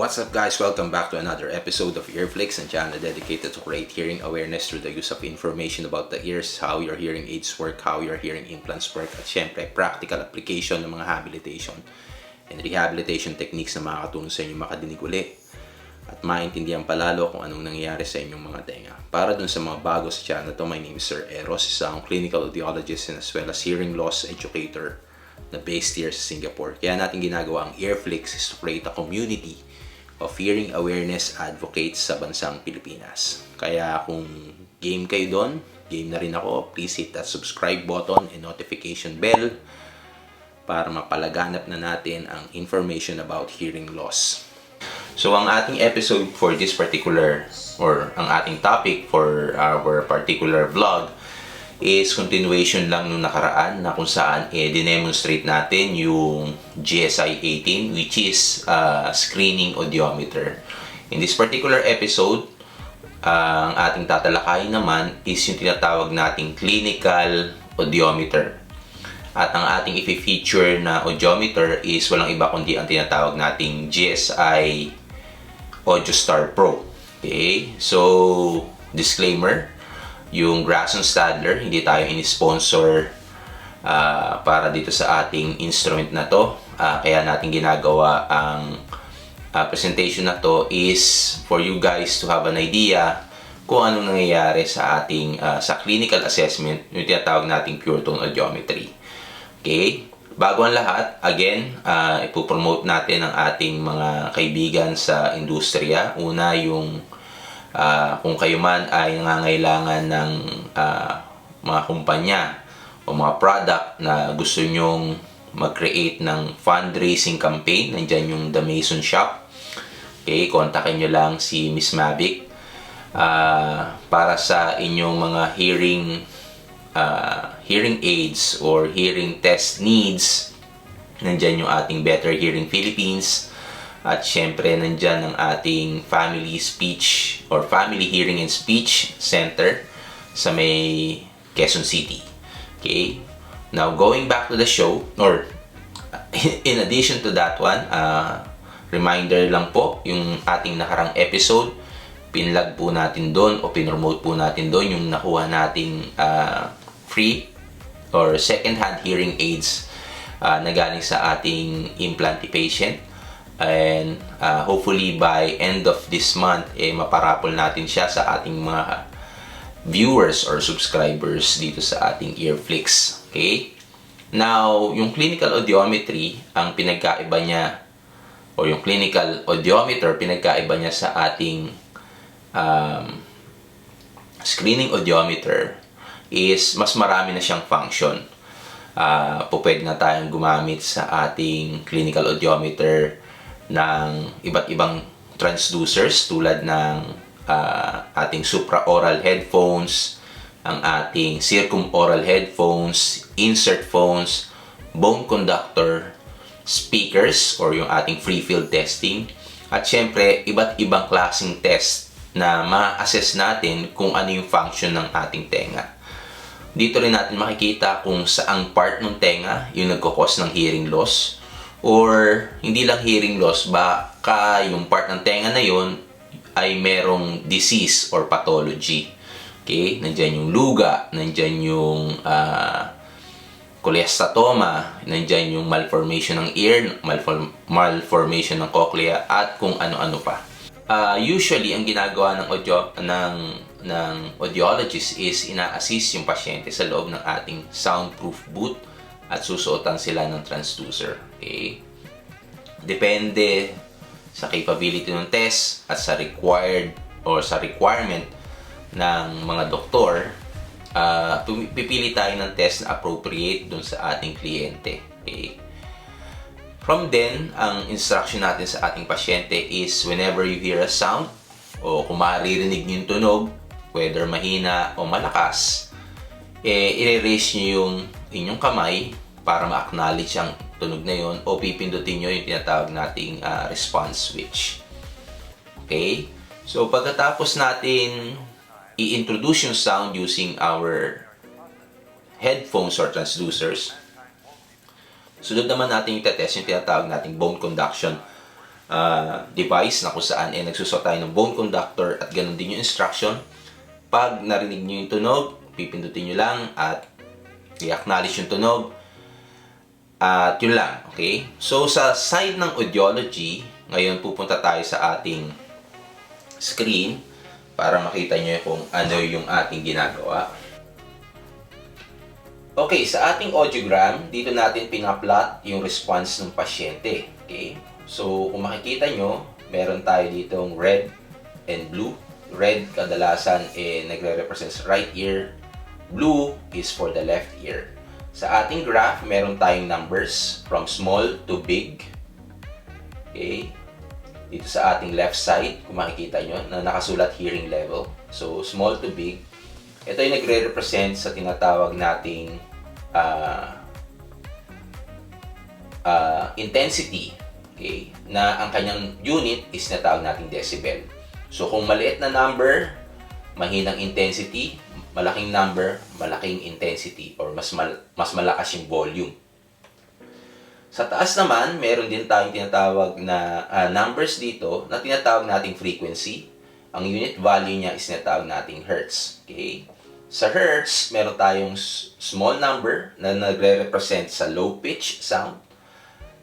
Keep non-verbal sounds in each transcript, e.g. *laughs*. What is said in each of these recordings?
What's up guys? Welcome back to another episode of Earflix, a channel dedicated to create hearing awareness through the use of information about the ears, how your hearing aids work, how your hearing implants work, at syempre practical application ng mga habilitation and rehabilitation techniques na makakatulong sa inyo makadinig uli at maintindihan palalo kung anong nangyayari sa inyong mga tenga. Para dun sa mga bago sa channel to, my name is Sir Eros, isang clinical audiologist and as well as hearing loss educator na based here sa Singapore. Kaya natin ginagawa ang Earflix is to create a community of hearing awareness advocates sa bansang Pilipinas. Kaya kung game kayo doon, game na rin ako, please hit that subscribe button and notification bell para mapalaganap na natin ang information about hearing loss. So ang ating episode for this particular or ang ating topic for our particular vlog is continuation lang nung nakaraan na kung saan eh, dinemonstrate natin yung GSI 18 which is uh, screening audiometer. In this particular episode, uh, ang ating tatalakayin naman is yung tinatawag nating clinical audiometer. At ang ating i-feature na audiometer is walang iba kundi ang tinatawag nating GSI AudioStar Pro. Okay? So, disclaimer, yung Grasson Stadler, hindi tayo ini-sponsor uh, para dito sa ating instrument na to. Uh, kaya natin ginagawa ang uh, presentation na to is for you guys to have an idea kung anong nangyayari sa ating uh, sa clinical assessment, yung tinatawag nating pure tone audiometry. Okay? Bago ang lahat, again, uh, ipopromote natin ang ating mga kaibigan sa industriya. Una, yung uh, kung kayo man ay nangangailangan ng uh, mga kumpanya o mga product na gusto nyong mag-create ng fundraising campaign, nandyan yung The Mason Shop. Okay, kontakin nyo lang si Miss Mavic uh, para sa inyong mga hearing uh, hearing aids or hearing test needs. Nandyan yung ating Better Hearing Philippines at syempre nandyan ang ating Family Speech or Family Hearing and Speech Center sa may Quezon City. Okay? Now, going back to the show, or *laughs* in addition to that one, uh, reminder lang po, yung ating nakarang episode, pinlag po natin doon o pinromote po natin doon yung nakuha nating uh, free or second-hand hearing aids uh, na galing sa ating implanty patient and uh, hopefully by end of this month eh maparapol natin siya sa ating mga viewers or subscribers dito sa ating Earflix. Okay? Now, yung clinical audiometry, ang pinagkaiba niya o yung clinical audiometer, pinagkaiba niya sa ating um, screening audiometer is mas marami na siyang function. Uh, po pwede na tayong gumamit sa ating clinical audiometer ng iba't ibang transducers tulad ng uh, ating supraoral headphones, ang ating circumoral headphones, insert phones, bone conductor, speakers or yung ating free field testing, at syempre iba't ibang klaseng test na ma-assess natin kung ano yung function ng ating tenga. Dito rin natin makikita kung saang part ng tenga yung nagkakos ng hearing loss or hindi lang hearing loss, baka yung part ng tenga na yon ay merong disease or pathology. Okay? Nandyan yung luga, nandyan yung uh, cholestatoma, nandyan yung malformation ng ear, malform malformation ng cochlea, at kung ano-ano pa. Uh, usually, ang ginagawa ng, audio, ng, ng audiologist is ina-assist yung pasyente sa loob ng ating soundproof booth at susuotan sila ng transducer. Okay? Depende sa capability ng test at sa required or sa requirement ng mga doktor, uh, pipili tayo ng test na appropriate dun sa ating kliyente. Okay? From then, ang instruction natin sa ating pasyente is whenever you hear a sound o kung maririnig niyo yung tunog, whether mahina o malakas, eh, i-raise nyo yung inyong kamay para ma-acknowledge ang tunog na yon o pipindutin nyo yung tinatawag nating uh, response switch. Okay? So, pagkatapos natin i-introduce yung sound using our headphones or transducers, sunod naman natin yung test yung tinatawag nating bone conduction ah, device na kung saan eh, nagsusot tayo ng bone conductor at ganun din yung instruction. Pag narinig nyo yung tunog, pipindutin nyo lang at i-acknowledge yung tunog. At yun lang, okay? So sa side ng audiology, ngayon pupunta tayo sa ating screen para makita nyo kung ano yung ating ginagawa. Okay, sa ating audiogram, dito natin pinaplot yung response ng pasyente. Okay? So, kung makikita nyo, meron tayo ditong red and blue. Red kadalasan eh, nagre-represent sa right ear. Blue is for the left ear. Sa ating graph, meron tayong numbers from small to big. Okay? Dito sa ating left side, kung makikita nyo, na nakasulat hearing level. So, small to big. Ito yung nagre-represent sa tinatawag nating ah, ah, intensity. Okay? Na ang kanyang unit is natawag nating decibel. So, kung maliit na number, mahinang intensity, malaking number, malaking intensity, or mas, mal- mas malakas yung volume. Sa taas naman, meron din tayong tinatawag na ah, numbers dito na tinatawag nating frequency. Ang unit value niya is tinatawag nating hertz. Okay? Sa hertz, meron tayong small number na nagre-represent sa low pitch sound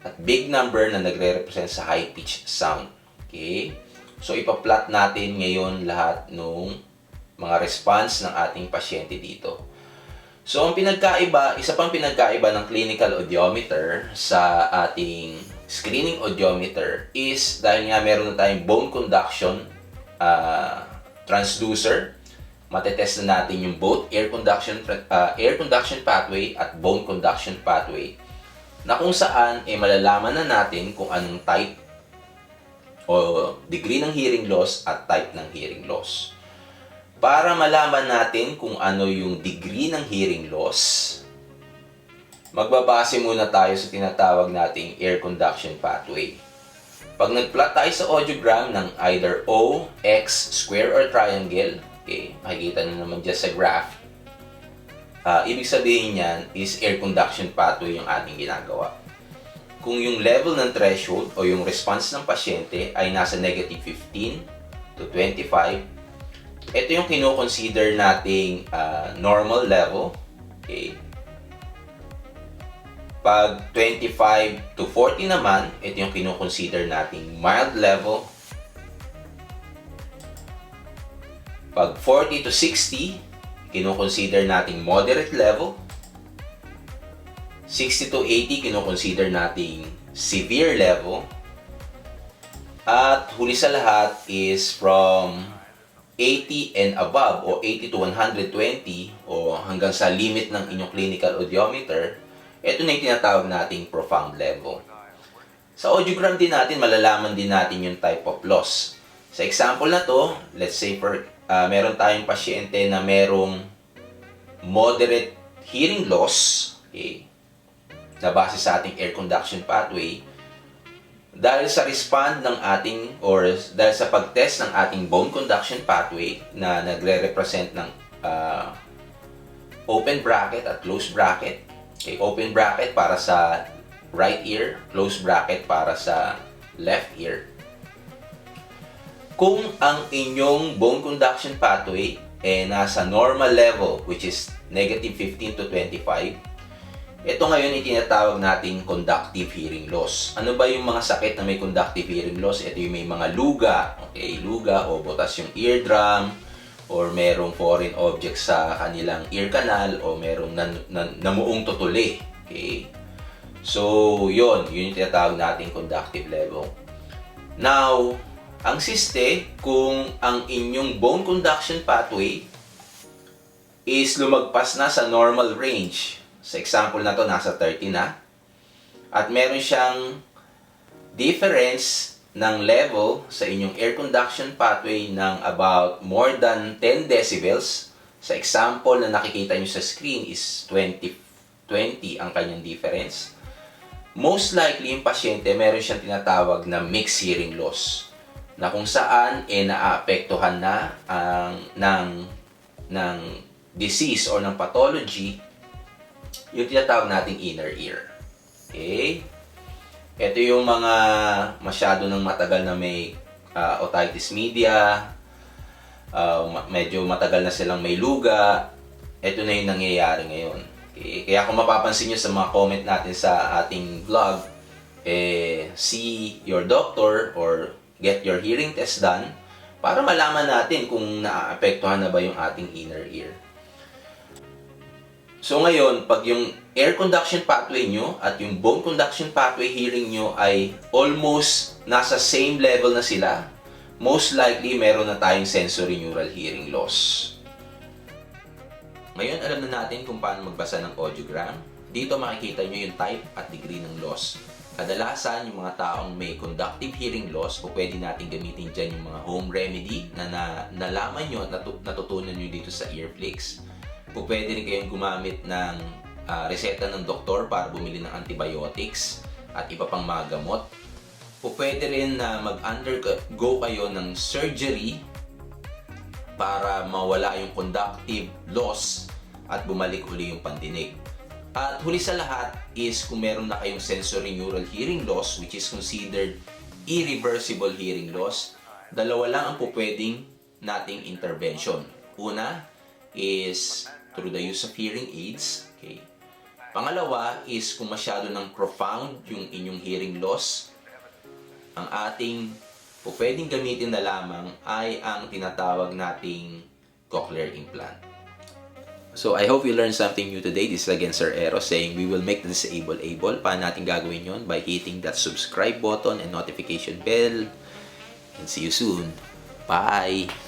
at big number na nagre-represent sa high pitch sound. Okay? So, ipa-plot natin ngayon lahat ng mga response ng ating pasyente dito. So, ang pinagkaiba, isa pang pinagkaiba ng clinical audiometer sa ating screening audiometer is dahil nga meron na tayong bone conduction ah, transducer, matetest na natin yung both air conduction ah, air conduction pathway at bone conduction pathway na kung saan eh malalaman na natin kung anong type o degree ng hearing loss at type ng hearing loss. Para malaman natin kung ano yung degree ng hearing loss, magbabase muna tayo sa tinatawag nating air conduction pathway. Pag nag-plot tayo sa audiogram ng either O, X, square, or triangle, okay, makikita nyo naman dyan sa graph, ah, ibig sabihin niyan is air conduction pathway yung ating ginagawa. Kung yung level ng threshold o yung response ng pasyente ay nasa negative 15 to 25, ito yung kino-consider nating ah, normal level. Okay. Pag 25 to 40 naman, ito yung kino-consider nating mild level. Pag 40 to 60, kino-consider nating moderate level. 60 to 80, kino-consider nating severe level. At huli sa lahat is from 80 and above o 80 to 120 o hanggang sa limit ng inyong clinical audiometer, ito na yung tinatawag nating profound level. Sa audiogram din natin, malalaman din natin yung type of loss. Sa example na to, let's say for ah, meron tayong pasyente na merong moderate hearing loss, okay, na base sa ating air conduction pathway, dahil sa respond ng ating or dahil sa pag-test ng ating bone conduction pathway na nagre-represent ng ah, open bracket at closed bracket. Okay, open bracket para sa right ear, closed bracket para sa left ear. Kung ang inyong bone conduction pathway eh nasa normal level which is negative 15 to 25, ito ngayon ay tinatawag nating conductive hearing loss. Ano ba yung mga sakit na may conductive hearing loss? Ito yung may mga luga, okay, luga o butas yung eardrum, or merong foreign object sa kanilang ear canal, o merong nan, nan, namuong tutuli. Okay? So, yon yun yung tinatawag nating conductive level. Now, ang siste, kung ang inyong bone conduction pathway is lumagpas na sa normal range, sa example na to, nasa 30 na. At meron siyang difference ng level sa inyong air conduction pathway ng about more than 10 decibels. Sa example na nakikita nyo sa screen is 20, 20 ang kanyang difference. Most likely, yung pasyente meron siyang tinatawag na mixed hearing loss na kung saan eh naapektuhan na ang ng ng disease or ng pathology yung tinatawag nating inner ear. Okay? Ito yung mga masyado ng matagal na may ah, otitis media, ma- medyo matagal na silang may luga. Ito na yung nangyayari ngayon. Okay? Kaya kung mapapansin nyo sa mga comment natin sa ating vlog, eh, see your doctor or get your hearing test done para malaman natin kung naaapektuhan na ba yung ating inner ear. So ngayon, pag yung air conduction pathway nyo at yung bone conduction pathway hearing nyo ay almost nasa same level na sila, most likely meron na tayong sensory neural hearing loss. Ngayon, alam na natin kung paano magbasa ng audiogram. Dito makikita nyo yung type at degree ng loss. Kadalasan, yung mga taong may conductive hearing loss, o pwede natin gamitin dyan yung mga home remedy na, na nalaman nyo at natu- natutunan nyo dito sa Earflix. Po pwede rin kayong gumamit ng ah, reseta ng doktor para bumili ng antibiotics at iba pang mga gamot. Po pwede rin na mag-undergo kayo ng surgery para mawala yung conductive loss at bumalik uli yung pandinig. At huli sa lahat is kung meron na kayong sensory neural hearing loss which is considered irreversible hearing loss, dalawa lang ang pupwedeng nating intervention. Una is through the use of hearing aids. Okay. Pangalawa is kung masyado ng profound yung inyong hearing loss, ang ating po pwedeng gamitin na lamang ay ang tinatawag nating cochlear implant. So I hope you learned something new today. This is again Sir Ero saying we will make the disabled able. Paano natin gagawin yon? By hitting that subscribe button and notification bell. And see you soon. Bye!